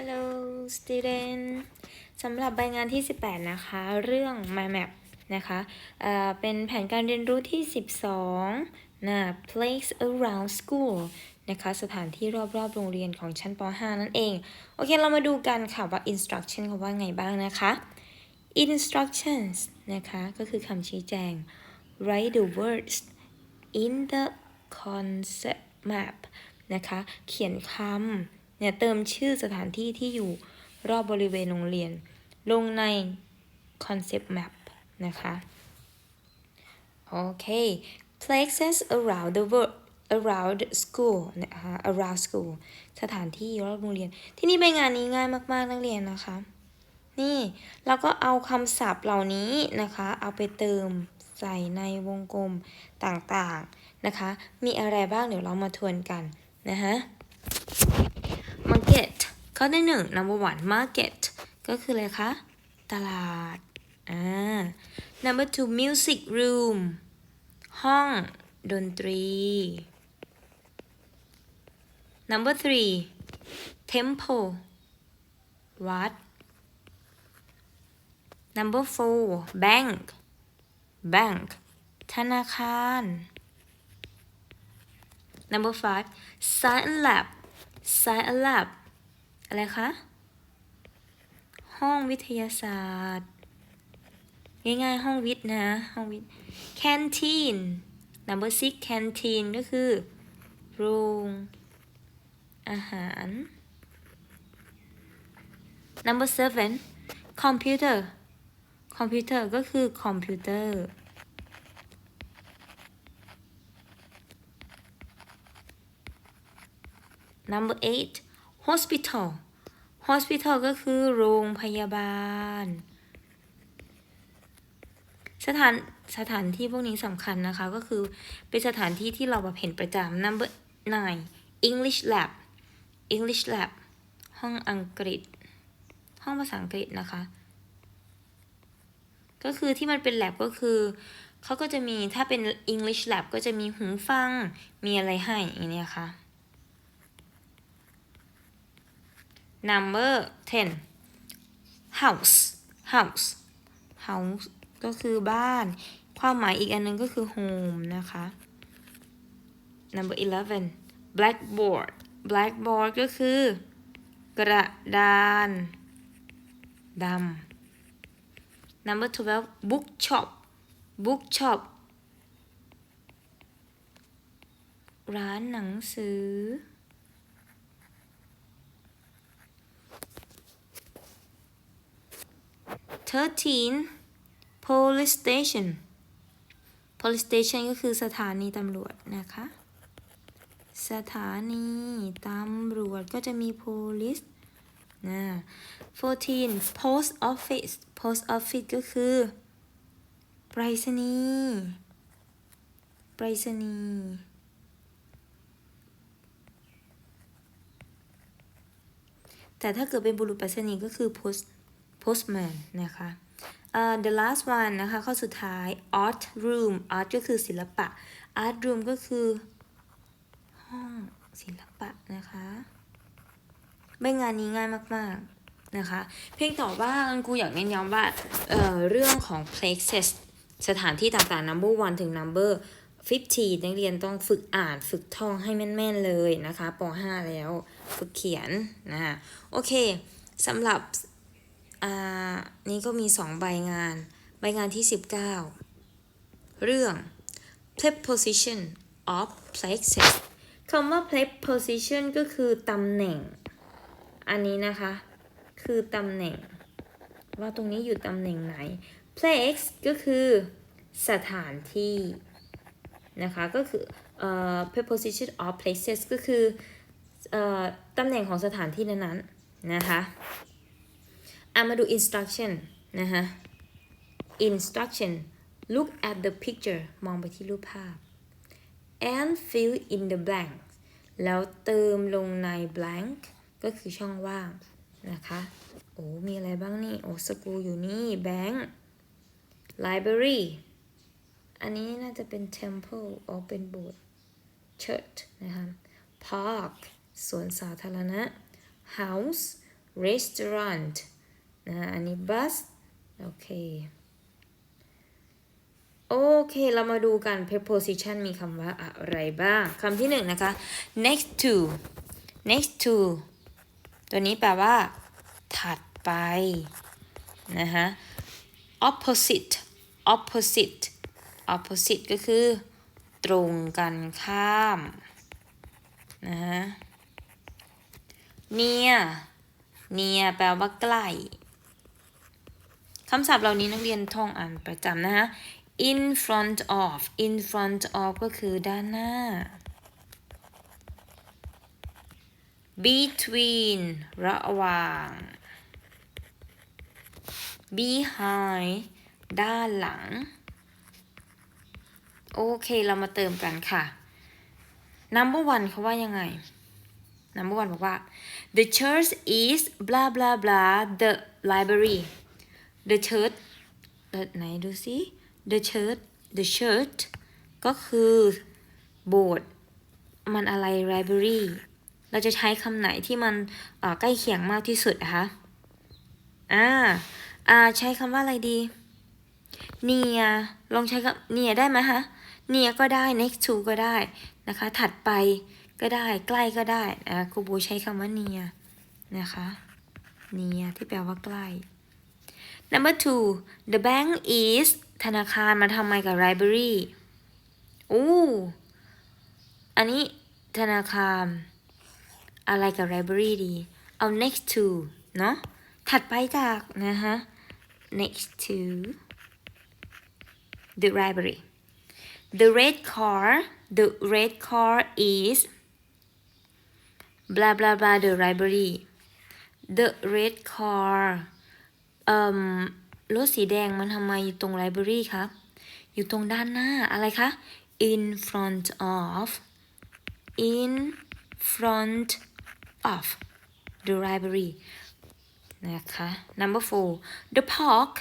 Hello student สำหรับใบงานที่ 18 นะคะ เรื่อง My Map นะคะเอ่อเป็นแผนการเรียนรู้ที่ 12นะ place around school นะคะสถานที่รอบๆ โรงเรียนของชั้นป .5 นั่นเอง โอเค เรามาดูกันค่ะว่า instruction เขาว่าไงบ้างนะคะ instructions นะคะ ก็คือคำชี้แจง write the words in the concept map นะคะ เขียนคำ เนี่ยเติมชื่อสถานที่ที่อยู่รอบบริเวณโรงเรียน ลงใน concept map นะคะโอเค places around the world around school นะคะ around school สถานที่รอบโรงเรียน ที่นี่ใบงานนี้ง่ายมาก ๆ นักเรียนนะคะ นี่เราก็เอาคำศัพท์เหล่านี้นะคะ เอาไปเติมใส่ในวงกลมต่าง ๆ นะคะ มีอะไรบ้างเดี๋ยวเรามาทวนกัน นะฮะ ข้อที่หนึ่ง number one market ก็คืออะไรคะ ตลาด อ่า number two music room ห้องดนตรี number three temple วัด number four bank bank ธนาคาร number five science lab science lab อะไรคะ ห้องวิทยาศาสตร์ ง่ายๆ ห้องวิทย์นะ ห้องวิทย์ canteen number six canteen ก็คือโรงอาหาร number seven computer computer ก็คือคอมพิวเตอร์ number eight hospital hospital ก็คือโรงพยาบาล สถานสถานที่พวกนี้สำคัญนะคะก็คือเป็นสถานที่ที่เราแบบเห็นประจำ number nine English lab English lab ห้องอังกฤษ ห้องภาษาอังกฤษนะคะ ก็คือที่มันเป็น lab ก็คือเขาก็จะมีถ้าเป็น English lab ก็จะมีหูฟังมีอะไรให้อย่างนี้ยค่ะ number 10 house house house ก็คือบ้าน ความหมายอีกอันนึงก็คือ home นะคะ number 11 blackboard blackboard ก็คือ กระดานดำ number 12 bookshop bookshop ร้านหนังสือ 13 police station police station ก็คือสถานีตำรวจนะคะ สถานีตำรวจก็จะมี police นะ 14 post office post office ก็คือไปรษณีย์ไปรษณีย์แต่ถ้าเกิดเป็นบุรุษไปรษณีย์ก็คือ post postman นะคะ uh, the last one นะคะข้อสุดท้าย art room art ก็คือศิลปะ art room ก็คือห้องศิลปะนะคะใบงานนี้ง่ายมาก ๆ นะคะ เพียงแต่ว่าคุณครูอยากเน้นย้ำว่าเเรื่องของ places สถานที่ต่างๆ number one ถึง number 50นักเรียนต้องฝึกอ่านฝึกท่องให้แม่น ๆ เลยนะคะป .5 แล้ว ฝึกเขียนนะคะโอเคสำหรับ อ่านี่ก็มี2ใบงาน ใบงานที่ 19 เรื่อง preposition of places คำว่า preposition ก็คือตำแหน่ง อันนี้นะคะ คือตำแหน่ง ว่าตรงนี้อยู่ตำแหน่งไหน place ก็คือสถานที่ นะคะ ก็คือเอ่อ preposition of places ก็คือเอ่อตำแหน่งของสถานที่นั้นๆนะคะ อะมาดู instruction นะคะ instruction look at the picture มองไปที่รูปภาพ and fill in the blank แล้วเติมลงใน blank ก็คือช่องว่างนะคะ โอ้ มีอะไรบ้างนี่ โอ้สกูอยู่นี่ bank library อันนี้น่าจะเป็น temple อ๋อเป็นโบสถ์ church นะคะ park สวนสาธารณะ house restaurant นะอันนี้ bus โอเค โอเค เรามาดูกัน preposition มีคำว่าอะไรบ้างคำที่หนึ่งนะคะ next to next to ตัวนี้แปลว่า ถัดไป นะคะ opposite opposite opposite ก็คือ ตรงกันข้าม นะฮะ near near แปลว่าใกล้ำศัพท์เหล่านี้นักเรียนท่องอ่านประจำนะฮะ in front of in front of ก็คือด้านหน้า between ระหว่าง behind ด้านหลัง โอเคเรามาเติมกันค่ะ number one เขาว่ายังไง number one บอกว่า the church is blah blah blah the library the church เอ่ไหนดูสิ the church the church ก็คือโบสถ์มันอะไร library เราจะใช้คำไหนที่มันใกล้เคียงมากที่สุดนะคะอ่าอ่าใช้คำว่าอะไรดี near ลองใช้คำ near ได้ไหมคะ near ก็ได้ next to ก็ได้นะคะ ถัดไปก็ได้ ใกล้ก็ได้นะครูโบใช้คำว่า near นะคะ near ที่แปลว่าใกล้ number two the bank is ธนาคารมาทำไมกับ library อู้อันนี้ธนาคาร อะไรกับ library ดี เอา next to เนาะถัดไปจากนะคะ next to the library the red car the red car is blah blah blah the library the red car รถสีแดงมันทำไมอยู่ตรง library ครับอยู่ตรงด้านหน้าอะไรคะ in front of in front of the library นะคะ number four the park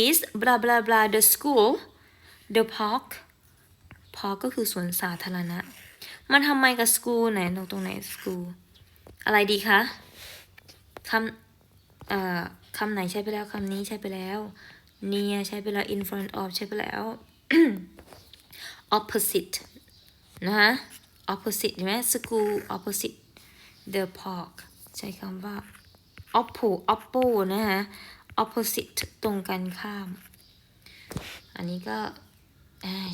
is blah blah blah the school the park park ก็คือสวนสาธารณะ มันทำไมกับ school ไหนตรงตรงไหน school อะไรดีคะคำเอ่อ คำไหนใช้ไปแล้วคำนี้ใช้ไปแล้ว near ใช้ไปแล้ว in front of ใช้ไปแล้ว opposite นะคะ opposite ใช่ไหม school opposite the park ใช้คำว่า oppo oppo นะคะ opposite ตรงกันข้าม อันนี้ก็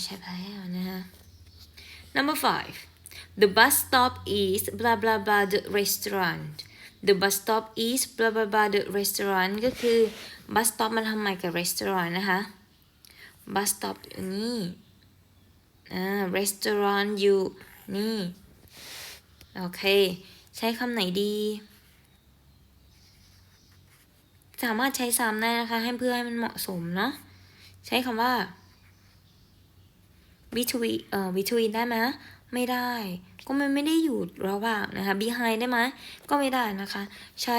ใช่ไปแล้วนะคะ number five the bus stop is blah blah blah the restaurant the bus stop is blah blah blah the restaurant ก็คือ bus stop มันทำไมกับ restaurant นะคะ bus stop อยู่นี่อ่า restaurant อยู่นี่ โอเค ใช้คำไหนดี สามารถใช้ซ้ำได้นะคะ ให้เพื่อให้มันเหมาะสมเนาะ ใช้คำว่า between เอ่อ between ได้ไหม ไม่ได้ ก็มันไม่ได้อยู่ระหว่างนะคะ behind ได้ไหมก็ไม่ได้นะคะ ใช้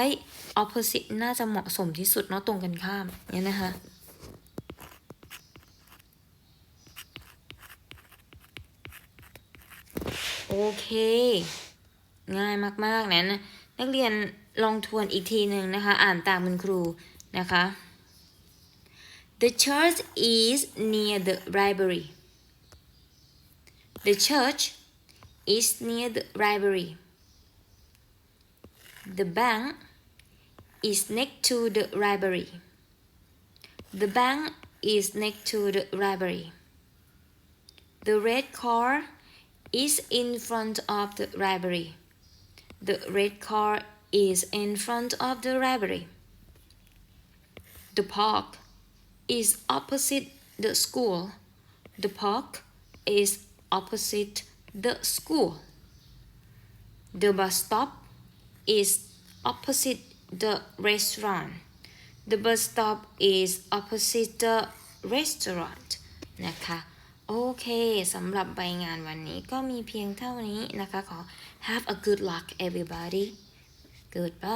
opposite น่าจะเหมาะสมที่สุดเนาะตรงกันข้ามเนี่ยนะคะโอเค ง่ายมากๆนั้นนักเรียนลองทวนอีกทีหนึ่งนะคะ อ่านตามคุณครูนะคะ The church is near the library. The church is near the library. The bank is next to the library. The bank is next to the library. The red car is in front of the library. The red car is in front of the library. The park is opposite the school. The park is opposite the school. The bus stop is opposite the restaurant. The bus stop is opposite the restaurant นะคะ โอเคสำหรับใบงานวันนี้ก็มีเพียงเท่านี้นะคะ ขอ have a good luck everybody goodbye